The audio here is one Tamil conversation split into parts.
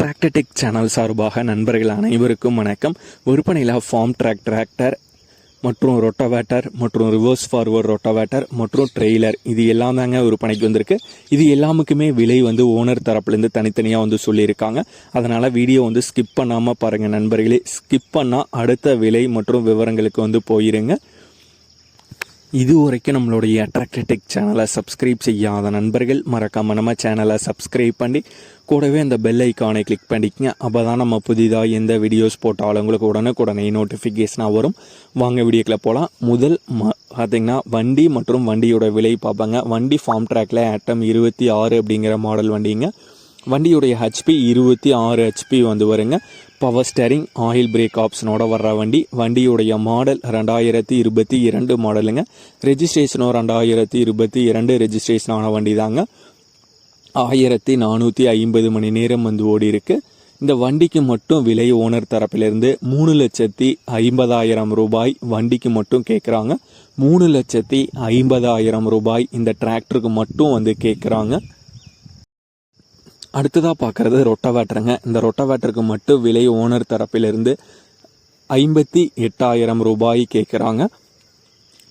டிராக்டர்டெக் சேனல் சார்பாக நண்பர்கள் அனைவருக்கும் வணக்கம். விற்பனையில் ஃபார்ம் ட்ராக் டிராக்டர் மற்றும் ரொட்டோவேட்டர் மற்றும் ரிவர்ஸ் ஃபார்வர்ட் ரொட்டோவேட்டர் மற்றும் ட்ரெய்லர் இது எல்லாம் தாங்க விற்பனைக்கு வந்திருக்கு. இது எல்லாமுக்குமே விலை வந்து ஓனர் தரப்புலேருந்து தனித்தனியாக வந்து சொல்லியிருக்காங்க. அதனால் வீடியோ வந்து ஸ்கிப் பண்ணாமல் பாருங்கள் நண்பர்களே. ஸ்கிப் பண்ணால் அடுத்த விலை மற்றும் விவரங்களுக்கு வந்து போயிருங்க. இது வரைக்கும் நம்மளுடைய அட்ராக்டடெக் சேனலை சப்ஸ்கிரைப் செய்யாத நண்பர்கள் மறக்காமல் நம்ம சேனலை சப்ஸ்கிரைப் பண்ணி கூடவே அந்த பெல் ஐக்கானை கிளிக் பண்ணிக்கங்க. அப்போ தான் நம்ம புதிதாக எந்த வீடியோஸ் போட்டாலும் உங்களுக்கு உடனுக்குடனே நோட்டிஃபிகேஷனாக வரும். வாங்க வீடியோக்குள்ள போகலாம் முதல் ம பார்த்திங்கன்னா வண்டி மற்றும் வண்டியோட விலை பார்ப்பாங்க. வண்டி ஃபார்ம் ட்ராக்ல ஆட்டம் இருபத்தி ஆறு அப்படிங்கிற மாடல் வண்டிங்க. வண்டியுடைய ஹெச்பி இருபத்தி ஆறு ஹெச்பி வந்து வருங்க. பவர் ஸ்டேரிங் ஆயில் பிரேக் ஆப்ஷனோட வர்ற வண்டி வண்டியுடைய மாடல் ரெண்டாயிரத்தி இருபத்தி இரண்டு மாடலுங்க ரெஜிஸ்ட்ரேஷனும் ரெண்டாயிரத்தி இருபத்தி இரண்டு ரெஜிஸ்ட்ரேஷன் ஆன வண்டி தாங்க ஆயிரத்தி நானூற்றி ஐம்பது மணி நேரம் வந்து ஓடி இருக்கு. இந்த வண்டிக்கு மட்டும் விலை ஓனர் தரப்பிலிருந்து மூணு லட்சத்தி ஐம்பதாயிரம் ரூபாய் வண்டிக்கு மட்டும் கேட்குறாங்க மூணு லட்சத்தி ஐம்பதாயிரம் ரூபாய் இந்த டிராக்டருக்கு மட்டும் வந்து கேட்குறாங்க அடுத்ததாக பார்க்குறது ரொட்டவேட்டருங்க இந்த ரொட்டவேட்டருக்கு மட்டும் விலை ஓனர் தரப்பிலிருந்து ஐம்பத்தி எட்டாயிரம் ரூபாய் கேட்குறாங்க.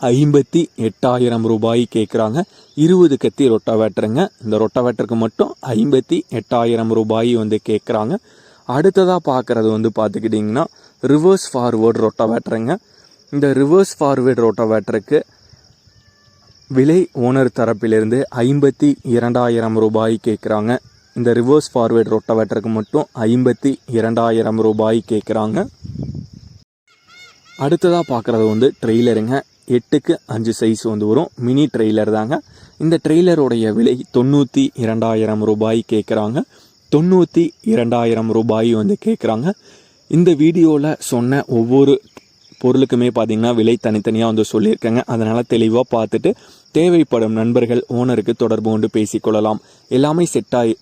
ஐம்பத்தி எட்டாயிரம் ரூபாய் கேட்குறாங்க. இருபது கத்தி ரொட்டவேட்டருங்க இந்த ரொட்டவேட்டருக்கு மட்டும் ஐம்பத்தி எட்டாயிரம் ரூபாய் வந்து கேட்குறாங்க. அடுத்ததாக பார்க்குறது வந்து பார்த்துக்கிட்டிங்கன்னா ரிவர்ஸ் ஃபார்வேர்டு ரொட்டவேட்டருங்க இந்த ரிவர்ஸ் ஃபார்வேர்டு ரொட்டவேட்டருக்கு விலை ஓனர் தரப்பிலிருந்து ஐம்பத்தி இரண்டாயிரம் ரூபாய் கேட்குறாங்க. இந்த ரிவர்ஸ் ஃபார்வேர்டு ரொட்டவேட்டருக்கு மட்டும் ஐம்பத்தி இரண்டாயிரம் ரூபாய் கேட்குறாங்க. அடுத்ததாக பார்க்குறது வந்து ட்ரெய்லருங்க. எட்டுக்கு அஞ்சு சைஸ் வந்து வரும். மினி ட்ரெய்லர் தாங்க. இந்த ட்ரெய்லருடைய விலை தொண்ணூற்றி இரண்டாயிரம் ரூபாய் கேட்குறாங்க. தொண்ணூற்றி இரண்டாயிரம் ரூபாய் வந்து கேட்குறாங்க. இந்த வீடியோவில் சொன்ன ஒவ்வொரு பொருளுக்குமே பார்த்திங்கன்னா விலை தனித்தனியாக வந்து சொல்லியிருக்கேங்க. அதனால் தெளிவாக பார்த்துட்டு தேவைப்படும் நண்பர்கள் ஓனருக்கு தொடர்பு கொண்டு பேசிக்கொள்ளலாம். எல்லாமே செட்டாக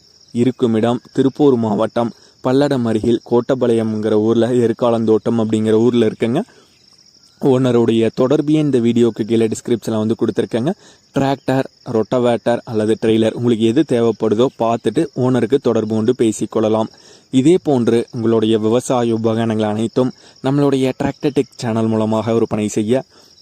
இருக்குமிடம். திருப்பூர் மாவட்டம் பல்லடம் அருகில் கோட்டபாளையம்ங்கிற ஊரில் எருக்காலந்தோட்டம் அப்படிங்கிற ஊரில் இருக்குங்க. ஓனருடைய தொடர்பையே இந்த வீடியோக்கு கீழே டிஸ்கிரிப்ஷனில் வந்து கொடுத்துருக்கேங்க. டிராக்டர் ரொட்டவேட்டர் அல்லது ட்ரெய்லர் உங்களுக்கு எது தேவைப்படுதோ பார்த்துட்டு ஓனருக்கு தொடர்பு கொண்டு பேசிக்கொள்ளலாம். இதே போன்று உங்களுடைய விவசாய உபகரணங்கள் அனைத்தும் நம்மளுடைய டிராக்டர்டெக் சேனல் மூலமாக விற்பனை செய்ய